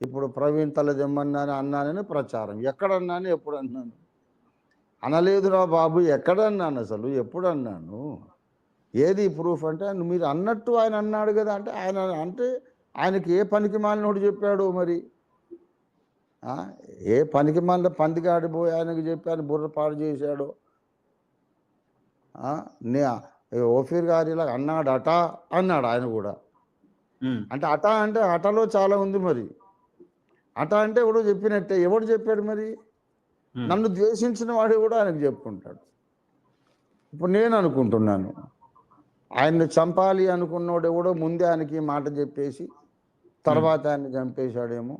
ఇప్పుడు ప్రవీణ్ తలదెమ్మన్నాను అన్నానని ప్రచారం. ఎక్కడ అన్నాను ఎప్పుడు అన్నాను అనలేదురా బాబు ఎక్కడ అన్నాను అసలు? ఎప్పుడు అన్నాను ఏది ప్రూఫ్ అంటే మీరు అన్నట్టు ఆయన అన్నాడు కదా అంటే ఆయన అంటే ఆయనకి ఏ పనికి మాలినోడు చెప్పాడు మరి? ఏ పనికి మాలిన పందిగాడి పోయి ఆయనకు చెప్పి ఆయన బుర్ర పాడు చేశాడు? నే ఓఫీర్ గారి ఇలా అన్నాడట అన్నాడు ఆయన కూడా. అంటే అట అంటే అటలో చాలా ఉంది మరి. అట అంటే ఎవడో చెప్పినట్టే. ఎవడు చెప్పాడు మరి? నన్ను ద్వేషించిన వాడు కూడా ఆయనకు చెప్పుకుంటాడు. ఇప్పుడు నేను అనుకుంటున్నాను. ఆయన్ని చంపాలి అనుకున్నోడు ఎవడో ముందే ఆయనకి మాట చెప్పేసి తర్వాత ఆయన్ని చంపేశాడేమో.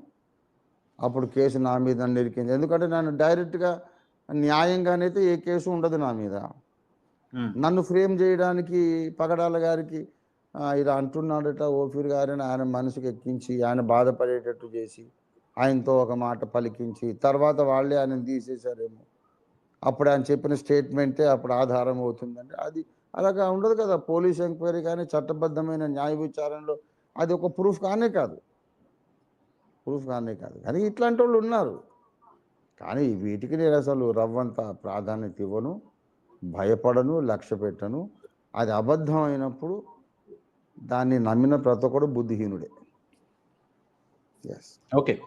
అప్పుడు కేసు నా మీద నిరికింది ఎందుకంటే నన్ను డైరెక్ట్గా న్యాయంగానైతే ఏ కేసు ఉండదు నా మీద. నన్ను ఫ్రేమ్ చేయడానికి పగడాల గారికి ఇలా అంటున్నాడట ఓఫీర్ గారిని ఆయన మనసుకు ఎక్కించి ఆయన బాధపడేటట్టు చేసి ఆయనతో ఒక మాట పలికించి తర్వాత వాళ్ళే ఆయన తీసేశారేమో. అప్పుడు ఆయన చెప్పిన స్టేట్మెంటే అప్పుడు ఆధారం అవుతుందండి. అది అలాగా ఉండదు కదా. పోలీస్ ఎంక్వైరీ కానీ చట్టబద్ధమైన న్యాయ విచారణలో అది ఒక ప్రూఫ్ కానే కాదు. ప్రూఫ్ కానే కాదు. కానీ ఇట్లాంటి వాళ్ళు ఉన్నారు. కానీ వీటికి నేను అసలు రవ్వంత ప్రాధాన్యత ఇవ్వను భయపడను లక్ష్య పెట్టను. అది అబద్ధం అయినప్పుడు దాన్ని నమ్మిన ప్రతి ఒక్కడు బుద్ధిహీనుడే. Yes okay